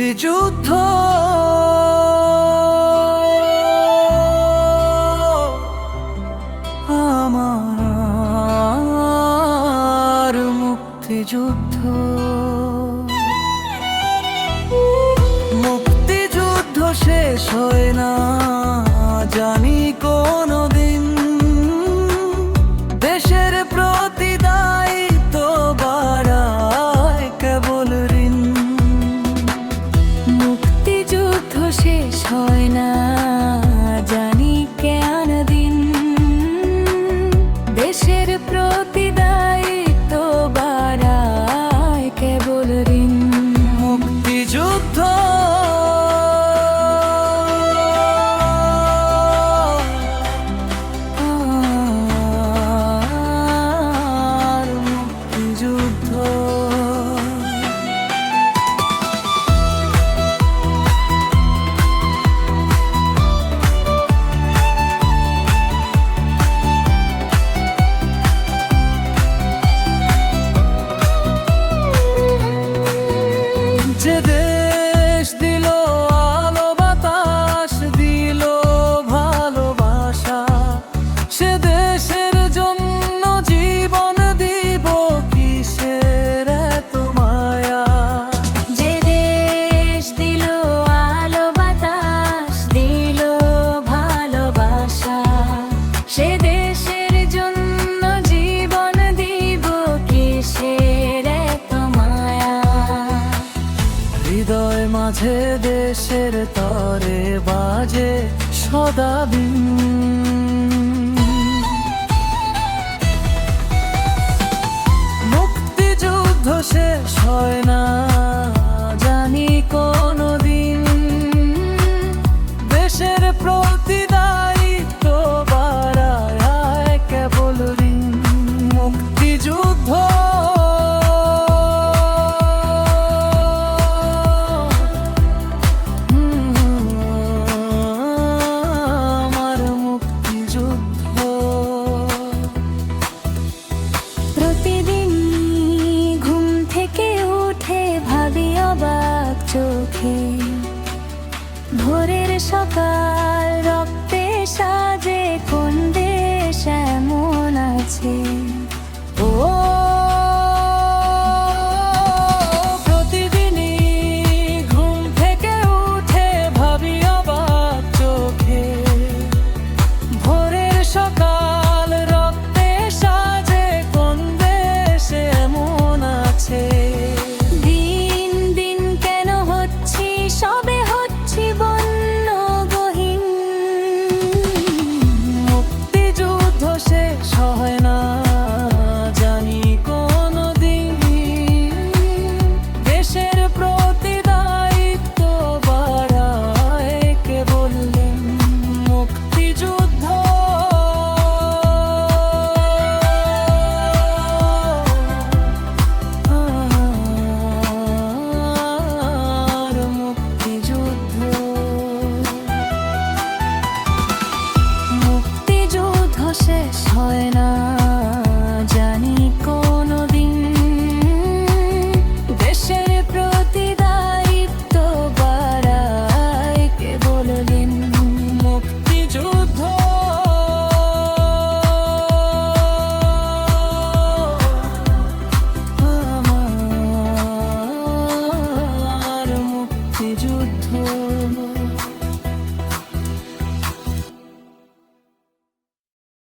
মুক্তিযুদ্ধ। আমার মুক্তিযুদ্ধ। মুক্তিযুদ্ধ শেষ হয় না জানি কোনো মাঝে দেশের তরে বাজে সদা মুক্তিযুদ্ধ শেষ হয় না। চোখে। ভোরের সকাল রক্তে সাজে কোন দেশ এমন আছে?